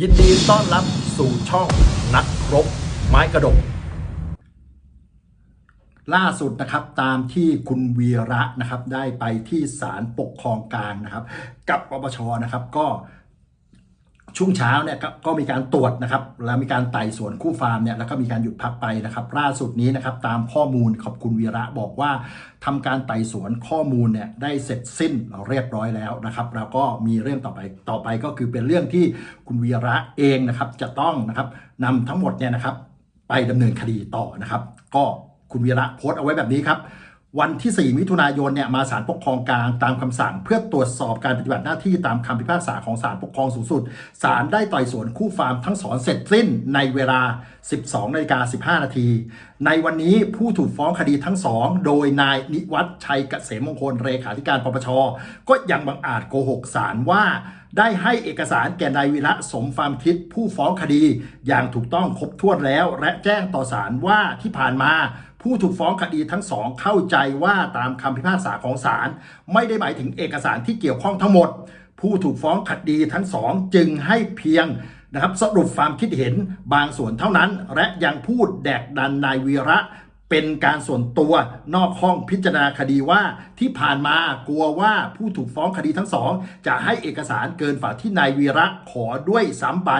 ยินดีต้อนรับสู่ช่องนักรบไม้กระดก ล่าสุดนะครับตามที่คุณวีระนะครับได้ไปที่ศาลปกครองกลางนะครับ กับปปชนะครับก็ ช่วงเช้าเนี่ยก็มีการตรวจนะครับแล้วมีการไต่สวนคู่ฟาร์มเนี่ยแล้วก็มีการหยุดพักไปนะครับล่าสุดนี้นะครับตามข้อมูลขอบคุณวีระบอกว่าทำการไต่สวนข้อมูลเนี่ยได้เสร็จสิ้นเรียบร้อยแล้วนะครับแล้วก็มีเรื่องต่อไปต่อไปก็คือเป็นเรื่องที่คุณวีระเองนะครับจะต้องนะครับนำทั้งหมดเนี่ยนะครับไปดำเนินคดีต่อนะครับ ก็คุณวีระโพสต์เอาไว้แบบนี้ครับ วันที่ 4 มิถุนายนเนี่ยมาศาลปกครองกลางตามคำสั่ง เพื่อตรวจสอบการปฏิบัติหน้าที่ตามคำพิพากษาของศาลปกครองสูงสุดศาลได้ต่อยสวนคู่ฟาร์มทั้งสองเสร็จสิ้นในเวลา 12นาฬิกา15 นาที ในวันนี้ผู้ถูกฟ้องคดีทั้งสอง โดยนายนิวัฒน์ชัยเกษมมงคลเลขาธิการปปช ก็ยังบังอาจโกหกศาลว่าได้ให้เอกสารแก่นายวีระสมฟาร์มคิดผู้ฟ้องคดี อย่างถูกต้องครบถ้วนแล้ว และแจ้งต่อศาลว่าที่ผ่านมา ผู้ถูกฟ้องคดีทั้งสองเข้าใจว่าตามคำพิพากษาของศาลไม่ได้หมายถึงเอกสารที่เกี่ยวข้องทั้งหมด ผู้ถูกฟ้องคดีทั้งสองจึงให้เพียงนะครับสรุปความคิดเห็นบางส่วนเท่านั้น และยังพูดแดกดันนายวีระ เป็นการส่วนตัวนอกห้องพิจารณาคดีว่าที่ผ่านมากลัวว่าผู้ถูกฟ้องคดีทั้งสอง จะให้เอกสารเกินฝ่าที่นายวีระขอด้วยซ้ำไป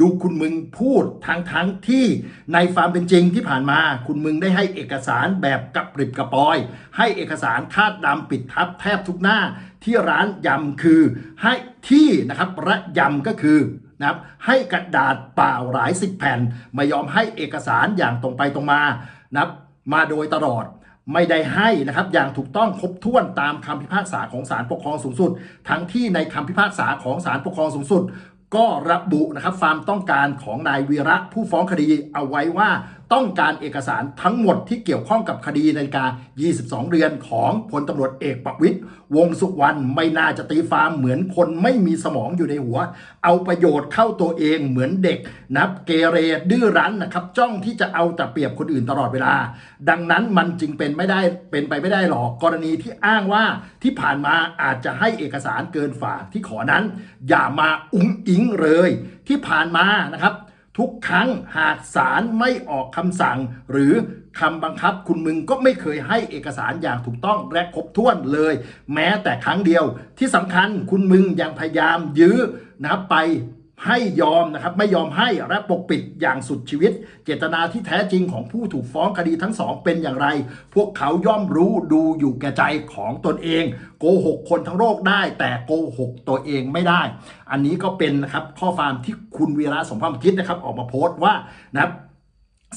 ดูคุณมึงพูดทั้งทั้งที่ในความเป็นจริงที่ผ่านมา คุณมึงได้ให้เอกสารแบบกระปริบกระปอย ให้เอกสารคาดดำปิดทับแทบทุกหน้าที่ร้านยำคือให้ที่นะครับระยำก็คือนะครับให้กระดาษเปล่าหลายสิบแผ่น ไม่ยอมให้เอกสารอย่างตรงไปตรงมานะครับ มาโดยตลอดไม่ได้ให้นะครับอย่างถูกต้องครบถ้วนตามคำพิพากษาของศาลปกครองสูงสุด ทั้งที่ในคำพิพากษาของศาลปกครองสูงสุด ก็ระบุนะครับความต้องการของนายวีระผู้ฟ้องคดีเอาไว้ว่าต้องการเอกสารทั้งหมดที่เกี่ยวข้องกับคดีนาฬิกา 22 เรือนของพลตำรวจเอกประวิตยวงสุวรรณไม่น่าจะตีฟาร์มเหมือนคนไม่มีสมองอยู่ในหัว เอาประโยชน์เข้าตัวเองเหมือนเด็ก นับเกเรดื้อรั้นนะครับ จ้องที่จะเอาแต่เปรียบคนอื่นตลอดเวลา ดังนั้นมันจึงเป็นไม่ได้เป็นไปไม่ได้หรอกกรณีที่อ้างว่าที่ผ่านมาอาจจะให้เอกสารเกินฝากที่ขอนั้น อย่ามาอุ้งอิงเลย ที่ผ่านมานะครับ ทุกครั้งหากศาลไม่ออกคำสั่ง หรือคำบังคับคุณมึงก็ไม่เคยให้เอกสารอย่างถูกต้องและครบถ้วนเลย แม้แต่ครั้งเดียวที่สำคัญคุณมึงยังพยายามยื้อนับไป ให้ยอมนะครับไม่ยอมให้และปกปิดอย่างสุดชีวิต เจตนาที่แท้จริงของผู้ถูกฟ้องคดีทั้งสองเป็นอย่างไร พวกเขาย่อมรู้ดูอยู่แก่ใจของตนเอง โกหกคนทั้งโลกได้ แต่โกหกตัวเองไม่ได้ อันนี้ก็เป็นนะครับข้อความที่คุณวีระสมความคิดนะครับ ออกมาโพสต์ว่านะครับ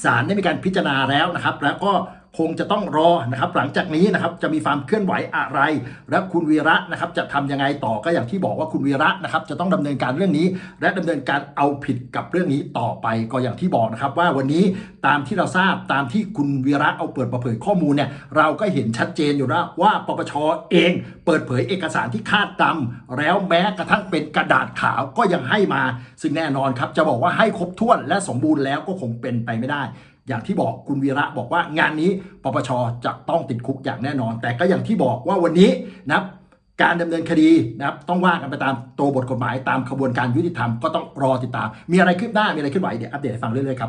ศาลได้มีการพิจารณาแล้วนะครับ แล้วก็ คงจะต้องรอนะครับหลังจากนี้นะครับจะมีความเคลื่อนไหวอะไร และคุณวีระนะครับจะทำยังไงต่อก็อย่างที่บอกว่าคุณวีระนะครับจะต้องดำเนินการเรื่องนี้ และดำเนินการเอาผิดกับเรื่องนี้ต่อไปก็อย่างที่บอกนะครับว่าวันนี้ตามที่เราทราบตามที่คุณวีระเอาเปิดเผยข้อมูลเนี่ยเราก็เห็นชัดเจนอยู่แล้วว่าปปชเองเปิดเผยเอกสารที่คาดดำแล้วแม้กระทั่งเป็นกระดาษขาวก็ยังให้มา ซึ่งแน่นอนครับจะบอกว่าให้ครบถ้วนและสมบูรณ์แล้วก็คงเป็นไปไม่ได้ อย่างที่บอกคุณวีระบอกว่างานนี้ปปชจะต้องติดคุกอย่างแน่นอน แต่ก็อย่างที่บอกว่าวันนี้นะครับการดำเนินคดีนะครับต้องว่ากันไปตามตัวบทกฎหมายตามขบวนการยุติธรรมก็ต้องรอติดตาม มีอะไรขึ้นหน้ามีอะไรขึ้นไหวเดี๋ยวอัปเดตให้ฟังเรื่อยๆครับ